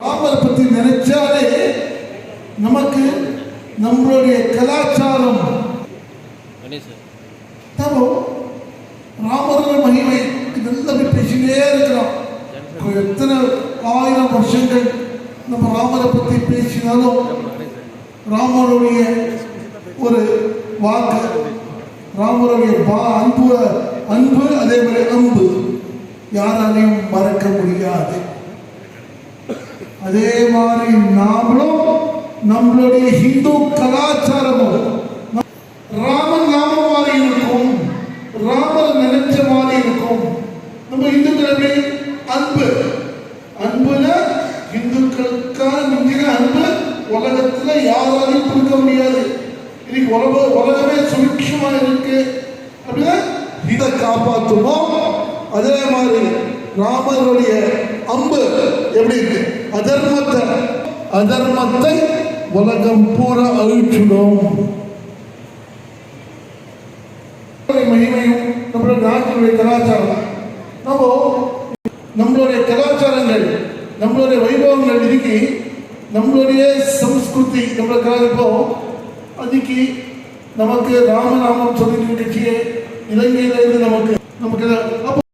ராமரை பற்றி நினைச்சாலே நமக்கு நம்மளுடைய கலாச்சாரம். நம்ம ராமரோட மகிமை இதெல்லாம் பேசிட்டே இருக்கிறோம். எத்தனை ஆயிரம் வருஷங்கள் நம்ம ராமரை பற்றி பேசினாலும் ராமருடைய ஒரு வாக்கு ராமருடைய பா அன்பு அன்பு அதே மாதிரி அன்பு யாராலையும் மறக்க முடியாது. அதே மாதிரி நாமளும் நம்மளுடைய ஹிந்து கலாச்சாரமும் ராமன் நாம மாதிரி இருக்கும் ராமர் நினைச்ச மாதிரி இருக்கும். நம்ம இந்துக்கள் அன்பு. அன்புல இந்துக்களுக்கான மிஞ்சின அன்பு உலகத்துல யாராலையும் கொடுக்க முடியாது. இன்னைக்கு உலக உலகமே சுபிக்ஷமா இருக்கு. அப்படின்னா இதை காப்பாற்றுவோம் அதே மாதிரி ராமருடைய அம்பு எப்படி இருக்கு? அதர்மத்தை அதர்மத்தை உலகம் பூரா அழிச்சிடும். மகிமையும் நம்மளுடைய நாட்டினுடைய கலாச்சாரம். நம்ம நம்மளுடைய கலாச்சாரங்கள் நம்மளுடைய வைபவங்கள் இன்னைக்கு நம்மளுடைய சம்ஸ்கிருதி நம்மளை கலாச்சாரம் அதுக்கு நமக்கு ராமநாமம் சொல்லிட்டு இருந்துச்சு இலங்கையில இருந்து நமக்கு நமக்கு அப்போ